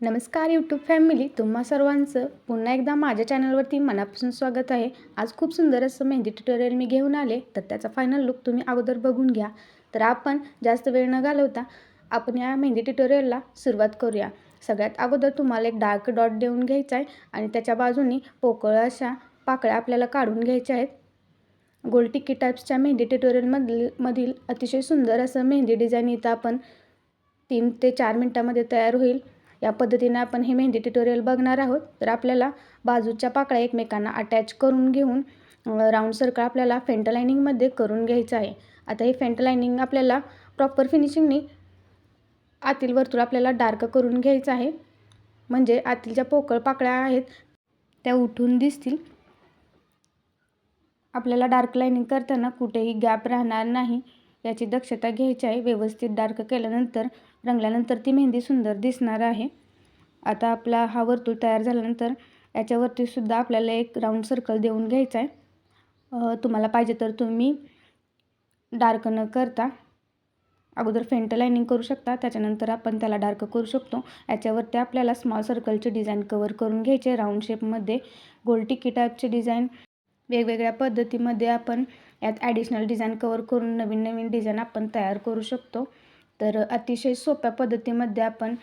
नमस्कार YouTube family तुम्हा सर्वांचं पुन्हा एकदा माझ्या चॅनलवरती मनापासून स्वागत आहे. आज खूप सुंदर असं मेहंदी ट्युटोरियल मी घेऊन आले. तर त्याचा फायनल लुक तुम्ही अगोदर बघून घ्या. तर आपण जास्त वेळ न घालवता आपण या मेहंदी ट्युटोरियलला सुरुवात करूया. सगळ्यात अगोदर तुम्हाला एक डार्क डॉट देऊन घ्यायचा आहे आणि त्याच्या बाजूनी पोकळ अशा पाकळ्या आपल्याला काढून घ्यायच्या आहेत. गोल टिक्की टाईप्सच्या मेहंदी ट्युटोरियलमधील मधील अतिशय सुंदर असं मेहंदी डिझाईन इथं आपण तीन ते चार मिनटामध्ये तयार होईल. या पद्धतीने आपण हे मेहंदी ट्युटोरियल बघणार आहोत. तर आपल्याला बाजूच्या पाकळ्या एकमेकांना अटॅच करून घेऊन राऊंड सर्कल आपल्याला फेंट लायनिंगमध्ये करून घ्यायचं आहे. आता हे फेंट लायनिंग आपल्याला प्रॉपर फिनिशिंगनी आतील वर्तुळ आपल्याला डार्क करून घ्यायचं आहे. म्हणजे आतील ज्या पोकळ पाकळ्या आहेत त्या उठून दिसतील. आपल्याला डार्क लायनिंग करताना कुठेही गॅप राहणार नाही. याची दक्षता घ्यायची आहे. व्यवस्थित डार्क केल्यानंतर रंगल्यानंतर ती मेहंदी सुंदर दिसणार आहे. आता आपला हा वर्तुळ तयार झाल्यानंतर याच्यावरती सुद्धा आपल्याला एक राऊंड सर्कल देऊन घ्यायचा आहे. तुम्हाला पाहिजे तर तुम्ही डार्क न करता अगोदर फेंट लायनिंग करू शकता. त्याच्यानंतर आपण त्याला डार्क करू शकतो. याच्यावरती आपल्याला स्मॉल सर्कलचे डिझाईन कवर करून घ्यायचे राऊंड शेपमध्ये गोल टिकी टाईपचे डिझाईन वेगवेगळ्या पद्धतीमध्ये आपण यात ॲडिशनल डिझाईन कवर करून नवीन नवीन डिझाईन आपण तयार करू शकतो. तर अतिशय सोप्या पद्धतीमध्ये आपण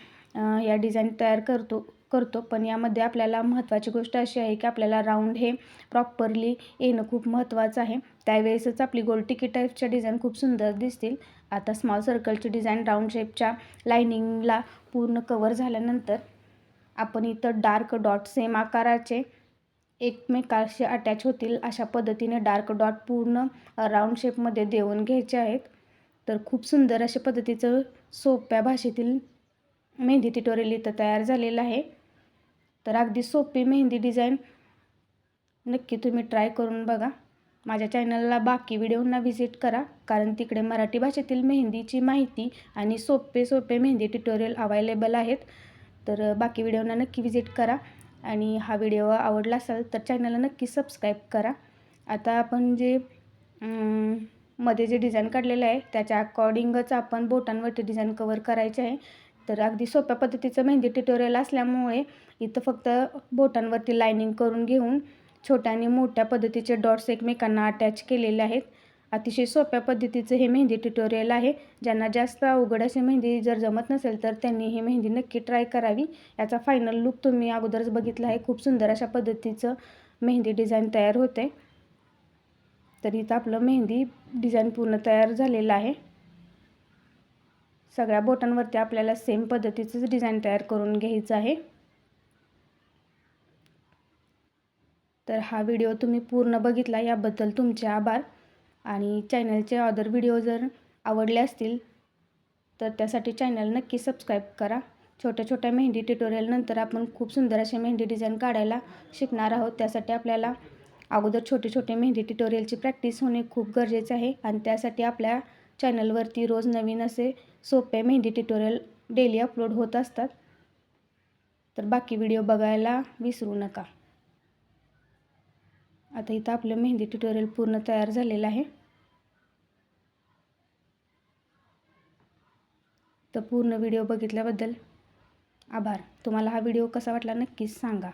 या डिझाईन तयार करतो करतो. पण यामध्ये आपल्याला महत्त्वाची गोष्ट अशी आहे की आपल्याला राऊंड हे प्रॉपरली येणं खूप महत्त्वाचं आहे. त्यावेळेसच आपली गोल टिकी टाईपच्या डिझाईन खूप सुंदर दिसतील. आता स्मॉल सर्कलची डिझाईन राऊंड शेपच्या लायनिंगला पूर्ण कवर झाल्यानंतर आपण इथं डार्क डॉट सेम आकाराचे एकमेकाशी अटॅच होतील अशा पद्धतीने डार्क डॉट पूर्ण राऊंड शेपमध्ये देऊन घ्यायचे आहेत. तर खूप सुंदर अशा पद्धतीचं सोप्या भाषेतील मेहंदी ट्युटोरियल इथं तयार झालेलं आहे. तर अगदी सोपी मेहंदी डिझाईन नक्की तुम्ही ट्राय करून बघा. माझ्या चॅनलला बाकी व्हिडिओंना व्हिजिट करा कारण तिकडे मराठी भाषेतील मेहंदीची माहिती आणि सोपे सोपे मेहंदी ट्युटोरियल अवेलेबल आहेत. तर बाकी व्हिडिओंना नक्की व्हिजिट करा. आणि हा व्हिडिओ आवडला असेल तर चॅनलला नक्की सबस्क्राईब करा. आता आपण जे मध्ये जे डिझाईन काढलेलं आहे त्याच्या अकॉर्डिंगच आपण बोटांवरती डिझाईन कवर करायचे आहे. तर अगदी सोप्या पद्धतीचं मेहंदी ट्युटोरियल असल्यामुळे इथं फक्त बोटांवरती लायनिंग करून घेऊन छोट्या आणि मोठ्या पद्धतीचे डॉट्स एकमेकांना अटॅच केलेले आहेत. अतिशय सोप्या पद्धतीचं हे मेहंदी ट्युटोरियल आहे. ज्यांना जास्त अवघड अशी मेहंदी जर जमत नसेल तर त्यांनी ही मेहंदी नक्की ट्राय करावी. याचा फायनल लुक तुम्ही अगोदरच बघितला आहे. खूप सुंदर अशा पद्धतीचं मेहंदी डिझाईन तयार होते. तर इथं आपलं मेहंदी डिझाईन पूर्ण तयार झालेलं आहे. सगळ्या बोटांवरती आपल्याला सेम पद्धतीचंच डिझाईन तयार करून घ्यायचं आहे. तर हा व्हिडिओ तुम्ही पूर्ण बघितला. याबद्दल तुमचे आभार. आणि चॅनलचे अदर व्हिडिओ जर आवडले असतील तर त्यासाठी चॅनल नक्की सबस्क्राईब करा. छोट्या छोट्या मेहंदी ट्युटोरियलनंतर आपण खूप सुंदर असे मेहंदी डिझाईन काढायला शिकणार आहोत. त्यासाठी आपल्याला अगोदर छोटे छोटे मेहंदी ट्युटोरियलची प्रॅक्टिस होणे खूप गरजेचे आहे. आणि त्यासाठी आपल्या चॅनलवरती रोज नवीन असे सोपे मेहंदी ट्युटोरियल डेली अपलोड होत असतात. तर बाकी व्हिडिओ बघायला विसरू नका. आता इथं आपलं मेहंदी ट्युटोरियल पूर्ण तयार झालेलं आहे. तर पूर्ण व्हिडिओ बघितल्याबद्दल आभार. तुम्हाला हा व्हिडिओ कसा वाटला नक्कीच सांगा.